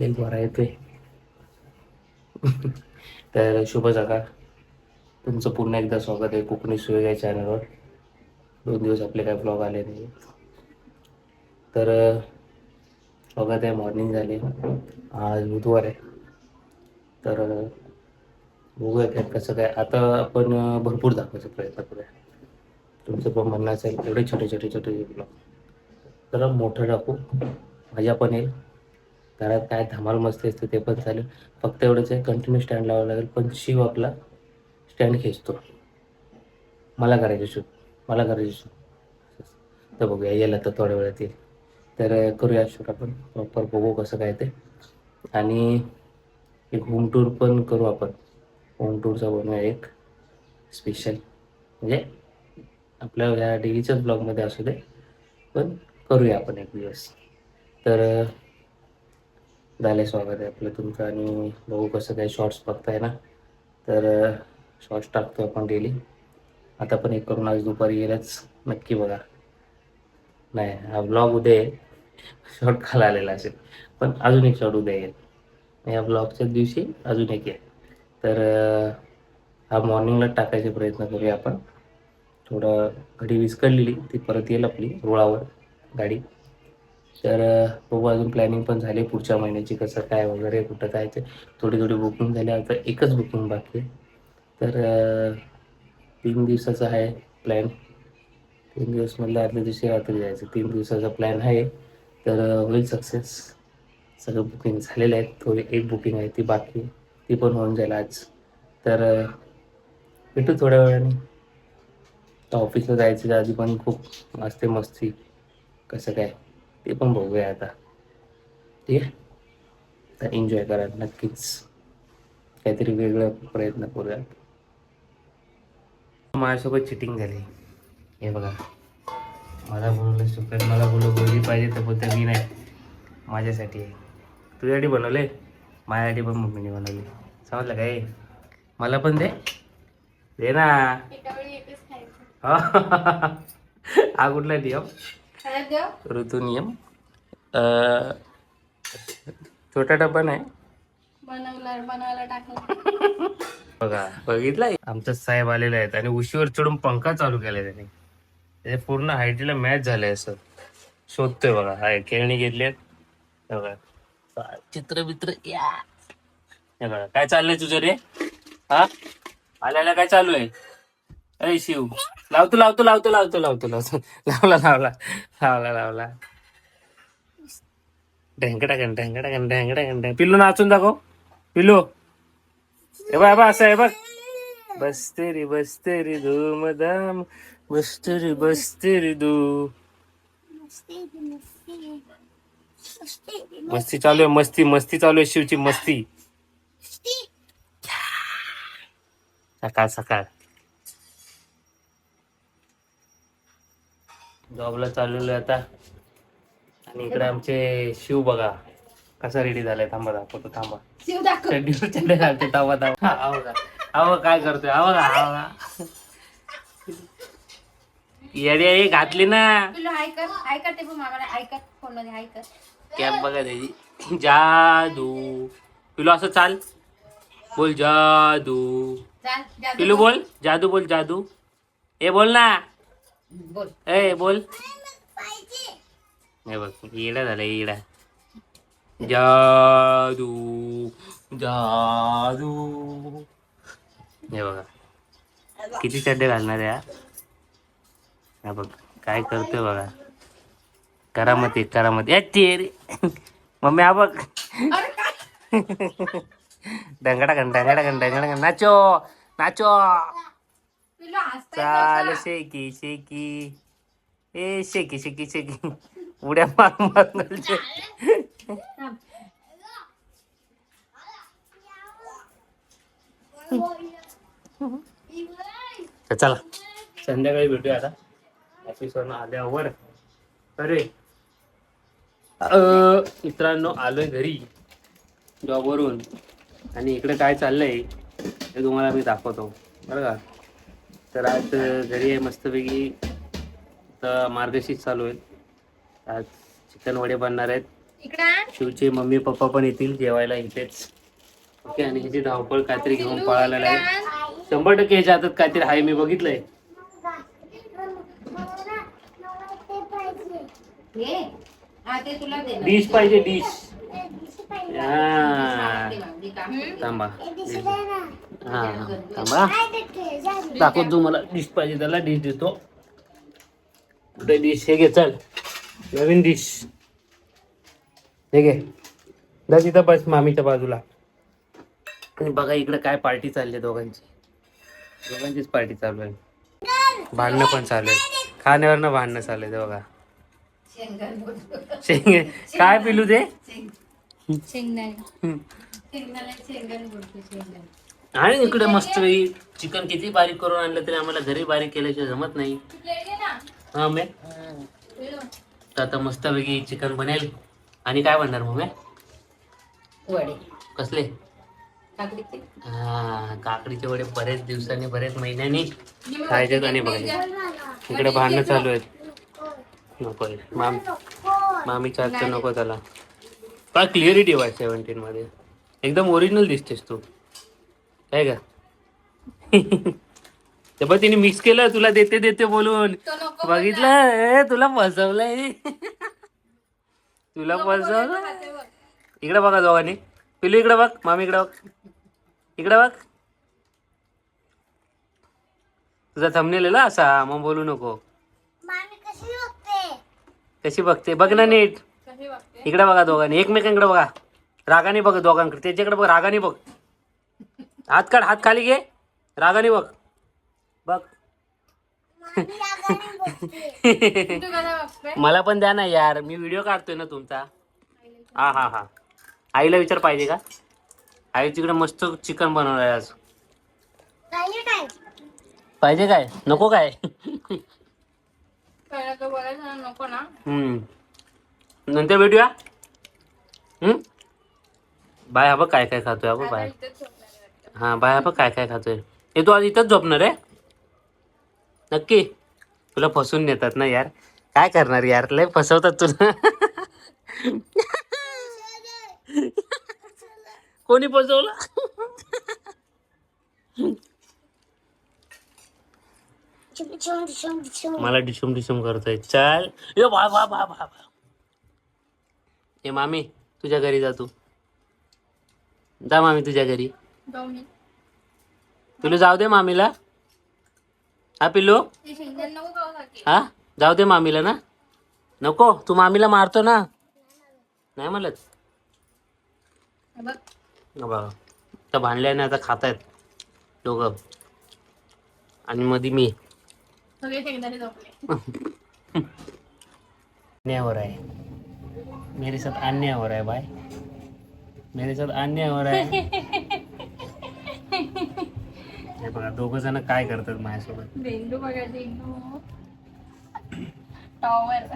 लई बरा येतोय तर शुभ सकाळ. तुमचं पुन्हा एकदा स्वागत आहे कोकणी सुयोग या चॅनलवर दोन दिवस आपले काय ब्लॉग आले नाही तर स्वागत आहे मॉर्निंग झाली. आज बुधवार आहे. तर बघूया काय कसं काय. आता आपण भरपूर दाखवायचा प्रयत्न करूया. तुमचं पण म्हणणं असेल एवढे छोटे छोटे छोटे ब्लॉग जरा मोठं टाकू मजा पण येईल. घरात काय धमाल मस्ती असते ते पण चालेल. फक्त एवढंच आहे कंटिन्यू स्टँड लावावं लागेल पण शिव आपला स्टँड खेचतो. मला करायचे शूट मला करायचे शूट तर बघूया यायला तर थोड्या वेळात येईल. तर करूया शूट आपण प्रॉपर बघू कसं काय ते. आणि एक होम टूर पण करू आपण. होम टूरचा बनवूया एक स्पेशल म्हणजे आपल्या ह्या डेलीच्याच ब्लॉगमध्ये असू दे पण करूया आपण एक दिवस. तर झाले स्वागत आहे आपलं तुमचं. आणि बघू कसं काही शॉर्ट्स बघताय ना. तर शॉर्ट्स टाकतो आपण डेली आता पण एक करून आज दुपारी येईलच. नक्की बघा. नाही हा ब्लॉग उद्या येईल. शॉर्ट खाला आलेला असेल. पण अजून एक शॉर्ट उद्या येईल. या ब्लॉगच्याच दिवशी अजून एक येईल. तर हा मॉर्निंगला टाकायचा प्रयत्न करूया आपण. थोडं घडी विस्कळलेली ती परत येईल आपली रुळावर गाडी. तर बघू अजून प्लॅनिंग पण झाली. पुढच्या महिन्याची कसं काय वगैरे कुठं जायचं थोडी थोडी बुकिंग झाली. आता एकच बुकिंग बाकी आहे. तर तीन दिवसाचा आहे प्लॅन तीन दिवस म्हटलं आदल्या दिवशी रात्री जायचं. तीन दिवसाचा प्लॅन आहे. तर होईल सक्सेस सगळं बुकिंग झालेलं आहे. थोडी एक बुकिंग आहे ती बाकी ती पण होऊन जाईल आज. तर भेटू थोड्या वेळाने. तर ऑफिसला जायचं आधी पण खूप असते मस्ती कसं काय? ते पण बघूया आता. ठीक आहे? तर एन्जॉय करा नक्कीच. काहीतरी वेगळं प्रयत्न करूया माझ्यासोबत चिटिंग झाली. हे बघा. मला बोलवलं सुपेन मला बोलू बोलली पाहिजे तर बोलते मी नाही. माझ्यासाठी आहे. तुझ्यासाठी बनवले माझ्यासाठी पण मम्मीने बनवली समजलं काय मला पण दे. दे ना. हा. कुठला नियम काय देव ऋतू नियम अं, छोटा डब्बा नाही. बघा बघितलं आमचा साहेब आलेले आहेत आणि उशीवर चढून पंखा चालू केलाय त्याने. त्याच्या पूर्ण हायटीला मॅच झालंय असं. शोधतोय बघा. हाय खेळणी घेतली बघा. चित्र बित्र या. बघा काय चाललंय तुझं रे? हा? आल्याला काय चालू आहे? अरे शिव. लावतो लावतो लावतो लावतो लावतो लावतो. लावला लावला. लावला लावला. ढेंगडा गण ढेंगडा गण ढेंग पिल्लू नाचून दाखव. पिल्लू. हे बघ बघ असं आहे बघ. बसते रे बसते रे धूमधाम बसते रे बसते रे धू मस्ती चालू आहे मस्ती मस्ती चालू आहे शिवची मस्ती. सकाळ सकाळ. जॉबला चाललेलो आहे आता. आणि इकडे आमचे शिव बघा कसा रेडी झालाय. थांबा दाखवतो थांबा. शिव दाखव. घालते थांबा थांबा. हा बघा. हा बघ काय करतोय. हा बघा हा बघा. येडे हे घातली ना. पिल्लू हाय कर हाय कर ते पण मामाला हाय कर फोनमध्ये हाय कर कॅप बघा त्याची. जादू. पिलो असं चाल. बोल जादू. चाल जादू पिलू बोल. जादू बोल जादू. ए बोल ना. बोल. ए बोल. हे बघ येडा झाला येडा जादू जादू. हे बघा. किती चड्डे घालणार आहे हा? हा बघ काय करतोय बघा. करामती करामती. ए ते रे मम्मी हा बघ. अरे काय? डंगडा गण डंगडा गण डंगडा गण नाचो नाचो. पिल्लू हसताय चाल का? शेकी शेकी. ए शेकी शेकी शेकी. उड्या मार मार घालते. थांब. तर चला संध्याकाळी भेटूया आता. ऑफिसवरून आल्यावर. अरे अ, मित्रांनो आलोय घरी. जॉबवरून आणि इकडे काय चाललंय हे तुम्हाला मी दाखवतो. बरं का? तर आज घरी आहे मस्तपैकी. तर मार्गशीर्ष चालू आहे. आज चिकन वडे बनणार आहेत. शिवचे मम्मी पप्पा पण येतील जेवायला इथेच. ओके आणि ह्याची धावपळ काहीतरी घेऊन इकडे आहे. शंभर टक्के ह्याच्या हातात काहीतरी आहे मी बघितलंय. डिश पाहिजे डिश थांबा. हा थांबा दाखव तू मला डिश पाहिजे त्याला डिश देतो. कुठे डिश हे घे चल. नवीन डिश हे घे. जा तिथं बस मामीच्या बाजूला. आणि बघा इकडे काय पार्टी चालली आहे दोघांची. दोघांचीच पार्टी चालू आहे. भांडणं पण चालू आहे खाण्यावरनं भांडणं चालू आहे बघा. शेंगे. काय पिलू ते? आणि इकडे मस्त चिकन किती बारीक करून आणलं तरी आम्हाला घरी बारीक केल्याशिवाय जमत नाही. हा मे तर आता मस्तपैकी चिकन बनेल. आणि काय बनणार मग वडे. कसले? हा काकडीचे वडे बरेच दिवसांनी बरेच महिन्यांनी खायचे आणि बघायचे. इकडे भांडणं चालू आहेत. नको. माम मामीच्या हातचं नको त्याला. काय क्लिअरिटी वाट सेव्हन्टीन मध्ये. एकदम ओरिजिनल दिसतेस तू. काय का? ते बघ तिने मिक्स केलं तुला देते देते बोलून. बघितलं? तुला फसवलंय तुला फसवलं. इकडे बघा दोघांनी. पिलू इकडे बघ मामी इकडे बघ. इकडे बघ. तुझा थंबनेल आहे असा मग बोलू नको. कशी बघते. बघ ना नीट. इकडे बघा दोघांनी. एकमेकांकडे बघा. रागाने बघ दोघांकडे. त्याच्याकडे बघ रागाने बघ. हात काढ हात खाली घे. रागाने बघ. बघ. मला पण द्या ना यार. मी व्हिडिओ काढतोय ना तुमचा. हा हा हा. आईला विचार पाहिजे का? आई तिकडे मस्त चिकन बनवलं आहे आज पाहिजे काय? नको काय? पहिला तो बोलायचा ना, नको ना. हम्म. नंतर भेटूया? हम्म? बाय हा बघ काय काय खातोय आता बाय. हा बाय हा बघ काय काय खातोय. हे तू आज इथंच झोपणार आहे? नक्की. तुला फसून नेतात ना यार. काय करणार यार? लय फसवतात तुला. कोणी फसवलं? मला डिशुम डिशुम करतोय. चल. ए बा बा बा बा बा. ए मामी तुझ्या घरी जा तू. जा मामी तुझ्या घरी. तुला जाऊ दे मामीला. हा पिल्लू. हा जाऊ दे मामीला ना. नको. तू मामीला मारतो ना. नाही म्हणत. बघ. भांडल्याने आता खातायत. दोघं. आणि मध्ये मी. सगळे शेंगदाणे झोपले अन्याय हो रहा है मेरे साथ अन्याय हो रहा है भाई मेरे साथ अन्याय हो रहा है बघा दोघ जण काय करतात माझ्यासोबत? बेंडू बघा बेंडू टॉवर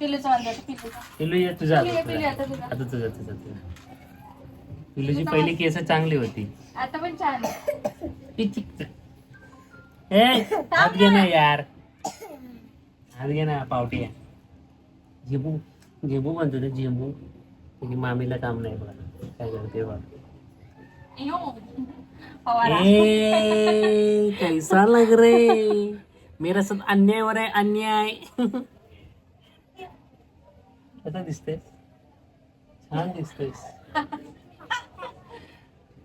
पिलूचं म्हणतात पिलूचं. पिल्लू ये तुझा आता तुझा. आता तुझा. तुझा तुझा. पिल्लूची पहिली केस चांगली होती. आता पण छान आहे. पिचिक ए हात घे ना यार. हात घे ना पावटी. झेबू झेबू म्हणतो ना झेबू. मामीला काम नाही बघा. काय करते बघ. ए कैसा लग रे? मेरा साथ अन्याय हो रहा है अन्याय. कसा दिसते छान दिसतेस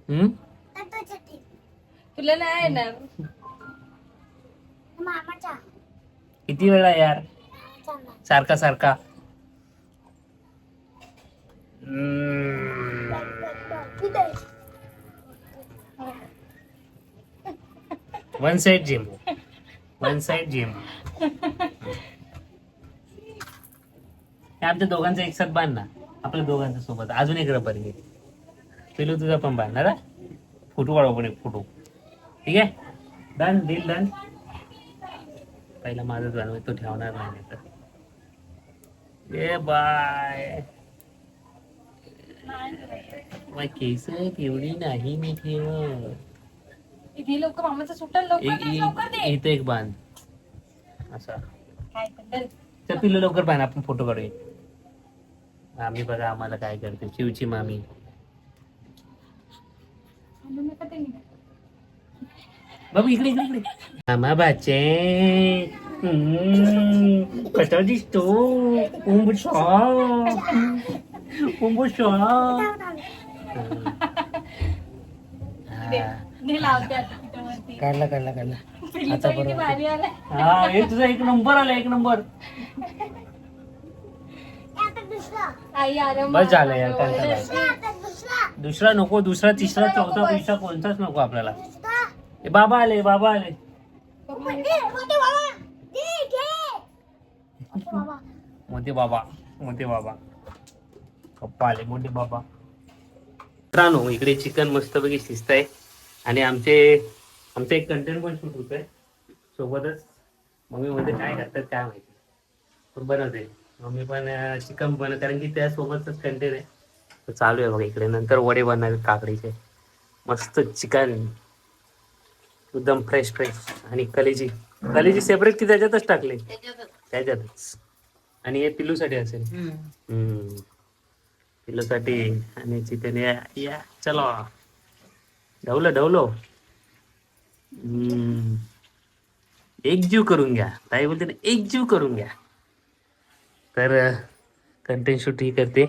हम्म? तुला नाही येणार. किती वेळा यार? सारखा सारखा. One side gym one side gym आमच्या दोघांचा एक साथ बांध ना. आपल्या दोघांच्या सोबत. अजून एक रबर घे. पिलू तुझा पण बांधणार फोटो काढू पण एक फोटो. ठीक आहे? डन डील डन पहिला माझं जाणवं तो ठेवणार नाही तर. ए बाय. मग केस एवढी नाही मी ठेवत. इथे लोक मामाचं सुटल लवकर एक दे, लवकर एक- दे. इथं एक बांध. असा. तर पिल्लू लवकर पाहिजे आपण फोटो काढूया. मामी बघा आम्हाला काय करते. शिवची मामी. बाबू इकडे इकडे इकडे. मामा बाचे. कसा दिसतो? उंबुशा उंबुशा काढला काढला काढला. आता बरोबर हा हे तुझा एक नंबर आला एक नंबर. बस झालं यार. दुसरा नको दुसरा तिसरा चौथा पैसा कोणताच नको आपल्याला. ए बाबा आले बाबा आले. मोठे बाबा. मोठे बाबा. पप्पा आले मोठे बाबा. मित्रांनो इकडे चिकन मस्तपैकी शिजत आहे आणि आमचे आमचं एक कंटेंट पण शूट होत आहे सोबतच मम्मी मध्ये काय करतात काय माहिती? पण बनवते. मम्मी पण चिकन बनव कारण की त्यासोबतच कंटेंट आहे. तर चालू आहे बघा इकडे. नंतर वडे बनणार काकडीचे. मस्त चिकन. एकदम फ्रेश फ्रेश आणि कलेजी. कलेजी सेपरेट की त्याच्यातच टाकले? त्याच्यातच. आणि हे पिल्लूसाठी असेल. हम्म. पिल्लूसाठी आणि चिकन या या चलो. ढवलं ढवलो. हम्म. एकजीव करून घ्या. ताई बोलते ना एकजीव करून घ्या. तर कंटेंट शूट ही करते.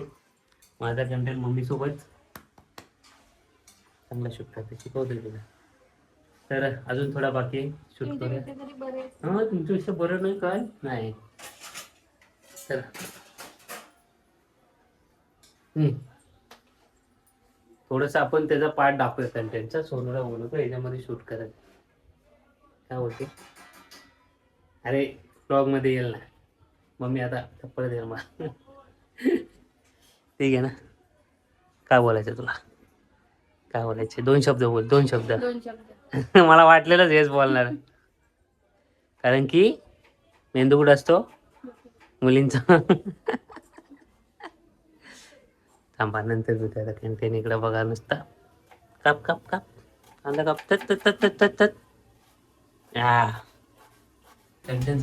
माझा कंटेंट मम्मी सोबत. चांगला शूट करते. शिकवते तिला. तर अजून थोडा बाकी शूट करूया. हा तुमच्यापेक्षा बरं नाही काय नाही. तर. थोडस आपण त्याचा पार्ट दाखवूया कंटेंटचा सोनूला बोलवतो याच्यामध्ये शूट करत. काय होते अरे ब्लॉगमध्ये येईल ना. मम्मी आता थप्पड देईल मला. ठीक आहे ना? काय बोलायचं तुला? काय बोलायचे? दोन शब्द बोल दोन शब्द. दोन शब्द. मला वाटलेलंच हेच बोलणार. कारण की मेंदू कुठं असतो? मुलींचा. थांबा नंतर भेटायला कॅन्टीन इकडं बघा नुसता. काप काप काप. कांदा काप. तत तत तत तत तत तत. हा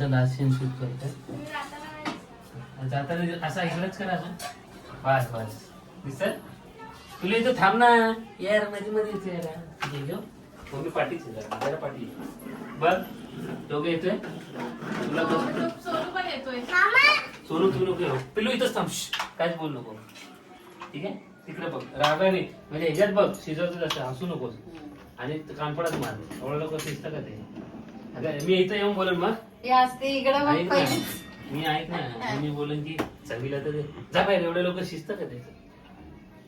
लास्ट सीन शूट करतो जाताना असा इकडेच करा असं बस बस. दिसत तुला इथं थांब ना. यारमध्ये मध्ये यार. घेऊ मम्मी पाठीच जरा पाठी बघ दोघे येतोय? तुला सोनू तू नको येऊ. पिल्लू इथंच थांब. काहीच बोल नको. ठीक आहे? तिकडे बघ. रागाने म्हणजे ह्याच्यात बघ शिजवत असं हसू नकोस. आणि कानपडात मार. एवढं लोक शिजतं का ते? अगं, मी इथं येऊन बोलेन मग. ऐक ना. मी ऐक ना. मी बोलेन की चवीला तर. जा बाहेर एवढे लोक शिस्त का ते?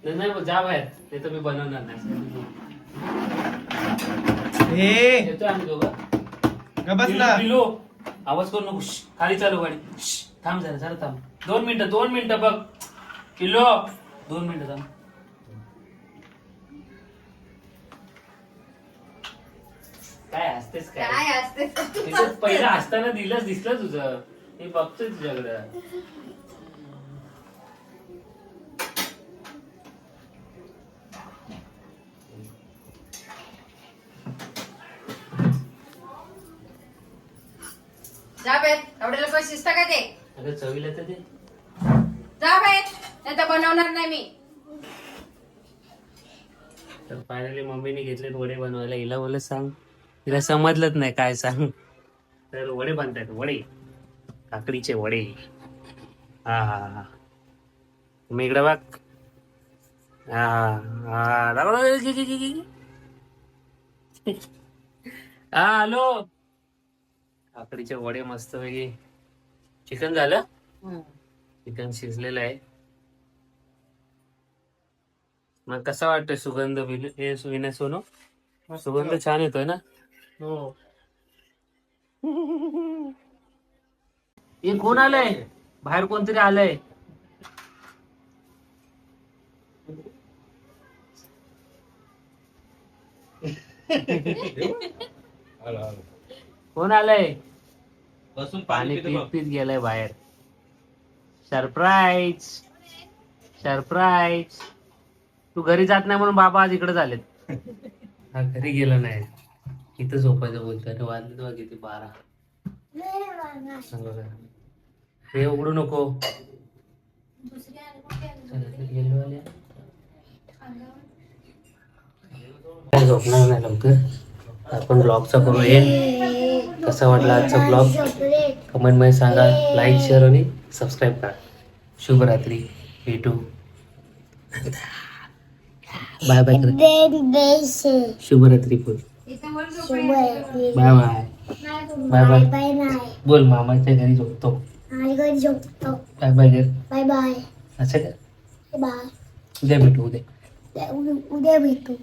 नाही, नाही जा बाहेर. ते तर मी बनवणार नाही. येतोय आम्ही दोघं. ग बस ना. पिलो आवाज करू नको. श्श. खाली चालू गाडी. श्श. थांब जरा जरा थांब. दोन मिनिटं दोन मिनिटं बघ. पिलो दोन मिनिटं थांब. काय हसतेस काय? काय असते तिथं पहिलं हसताना दिलंच दिसलं तुझं. हे बघतोय तुझ्याकडं. जा शिस्त का ते? अगं चवीला तर ते जा बाहेर. नाही तर बनवणार नाही मी. तर फायनली मम्मीने घेतलेत वडे बनवायला. हिला बोल सांग. तिला समजलंच नाही काय सांग. तर वडे बांधतायत वडे. काकडीचे वडे. हा हा हा तुम्ही इकडे बघ. हा हा. हा हॅलो. काकडीचे वडे मस्त वेगळे चिकन झालं? चिकन शिजलेलं आहे. मग कसा वाटतोय सुगंध हे विनय सोनू? सुगंध छान येतोय ना? हो. हे कोण आलंय? बाहेर कोणतरी आलंय? कोण आलंय? बसून पाणी पीत पीत गेलंय बाहेर. सरप्राईज सरप्राईज तू घरी जात नाही म्हणून बाबा आज इकडे झालेत. हा घरी गेला नाही. इथं झोपायचं बोलतोय. अरे वाजले तेव्हा किती बारा. हे उघडू नको. झोपणार नाही लवकर? आपण ब्लॉगचा करू एंड कसा वाटला आजचा ब्लॉग कमेंटमध्ये सांगा. लाईक शेअर आणि सबस्क्राईब करा. शुभरात्री. भेटू. बाय बाय करा शुभरात्री बोल. बाय बाय बाय बाय बोल मामाच्या घरी झोपतो. बाय बाय कर बाय बाय असं का बाय उद्या भेटू उद्या. उद्या भेटू.